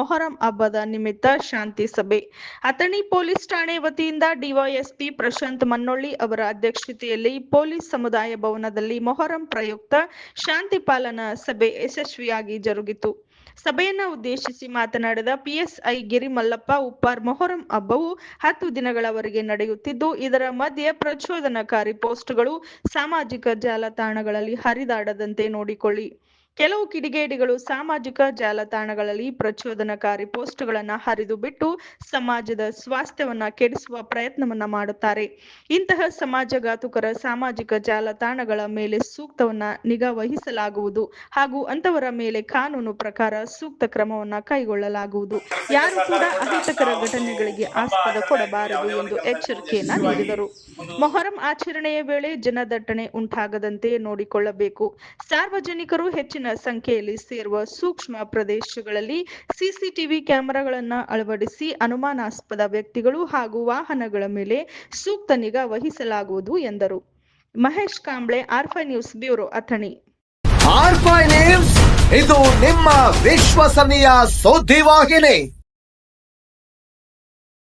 ಮೊಹರಂ ಹಬ್ಬದ ನಿಮಿತ್ತ ಶಾಂತಿ ಸಭೆ. ಅಥಣಿ ಪೊಲೀಸ್ ಠಾಣೆ ವತಿಯಿಂದ ಡಿವೈಎಸ್ಪಿ ಪ್ರಶಾಂತ್ ಮನ್ನೊಳ್ಳಿ ಅವರ ಅಧ್ಯಕ್ಷತೆಯಲ್ಲಿ ಪೊಲೀಸ್ ಸಮುದಾಯ ಭವನದಲ್ಲಿ ಮೊಹರಂ ಪ್ರಯುಕ್ತ ಶಾಂತಿ ಪಾಲನಾ ಸಭೆ ಯಶಸ್ವಿಯಾಗಿ ಜರುಗಿತು. ಸಭೆಯನ್ನು ಉದ್ದೇಶಿಸಿ ಮಾತನಾಡಿದ ಪಿಎಸ್ಐ ಗಿರಿಮಲ್ಲಪ್ಪ, ಉಪ್ಪಾರ್ ಮೊಹರಂ ಹಬ್ಬವು ಹತ್ತು ದಿನಗಳವರೆಗೆ ನಡೆಯುತ್ತಿದ್ದು, ಇದರ ಮಧ್ಯೆ ಪ್ರಚೋದನಕಾರಿ ಪೋಸ್ಟ್ಗಳು, ಸಾಮಾಜಿಕ ಜಾಲತಾಣಗಳಲ್ಲಿ ಹರಿದಾಡದಂತೆ ನೋಡಿಕೊಳ್ಳಿ. ಕೆಲವು ಕಿಡಿಗೇಡಿಗಳು ಸಾಮಾಜಿಕ ಜಾಲತಾಣಗಳಲ್ಲಿ ಪ್ರಚೋದನಕಾರಿ ಪೋಸ್ಟ್ಗಳನ್ನು ಹರಿದು ಬಿಟ್ಟು ಸಮಾಜದ ಸ್ವಾಸ್ಥ್ಯವನ್ನ ಕೆಡಿಸುವ ಪ್ರಯತ್ನವನ್ನ ಮಾಡುತ್ತಾರೆ. ಇಂತಹ ಸಮಾಜಘಾತುಕರ ಸಾಮಾಜಿಕ ಜಾಲತಾಣಗಳ ಮೇಲೆ ಸೂಕ್ತವನ್ನ ನಿಗಾ ವಹಿಸಲಾಗುವುದು ಹಾಗೂ ಅಂತವರ ಮೇಲೆ ಕಾನೂನು ಪ್ರಕಾರ ಸೂಕ್ತ ಕ್ರಮವನ್ನ ಕೈಗೊಳ್ಳಲಾಗುವುದು. ಯಾರು ಕೂಡ ಅಹಿತಕರ ಘಟನೆಗಳಿಗೆ ಆಸ್ಪದ ಕೊಡಬಾರದು ಎಂದು ಎಚ್ಚರಿಕೆಯನ್ನ ನೀಡಿದರು. ಮೊಹರಂ ಆಚರಣೆಯ ವೇಳೆ ಜನದಟ್ಟಣೆ ಉಂಟಾಗದಂತೆ ನೋಡಿಕೊಳ್ಳಬೇಕು. ಸಾರ್ವಜನಿಕರು ಹೆಚ್ಚಿನ ಸಂಖ್ಯೆಯಲ್ಲಿ ಸೇರುವ ಸೂಕ್ಷ್ಮ ಪ್ರದೇಶಗಳಲ್ಲಿ ಸಿಸಿಟಿವಿ ಕ್ಯಾಮೆರಾಗಳನ್ನು ಅಳವಡಿಸಿ ಅನುಮಾನಾಸ್ಪದ ವ್ಯಕ್ತಿಗಳು ಹಾಗೂ ವಾಹನಗಳ ಮೇಲೆ ಸೂಕ್ತ ನಿಗಾ ವಹಿಸಲಾಗುವುದು ಎಂದರು. ಮಹೇಶ್ ಕಾಂಬ್ಳೆ, ಆರ್ಫೈ ನ್ಯೂಸ್ ಬ್ಯೂರೋ ಅಥಣಿ. ಆರ್ಫೈ ನ್ಯೂಸ್, ಇದು ನಿಮ್ಮ ವಿಶ್ವಸನೀಯ ಸುದ್ದಿವಾಹಿನಿ.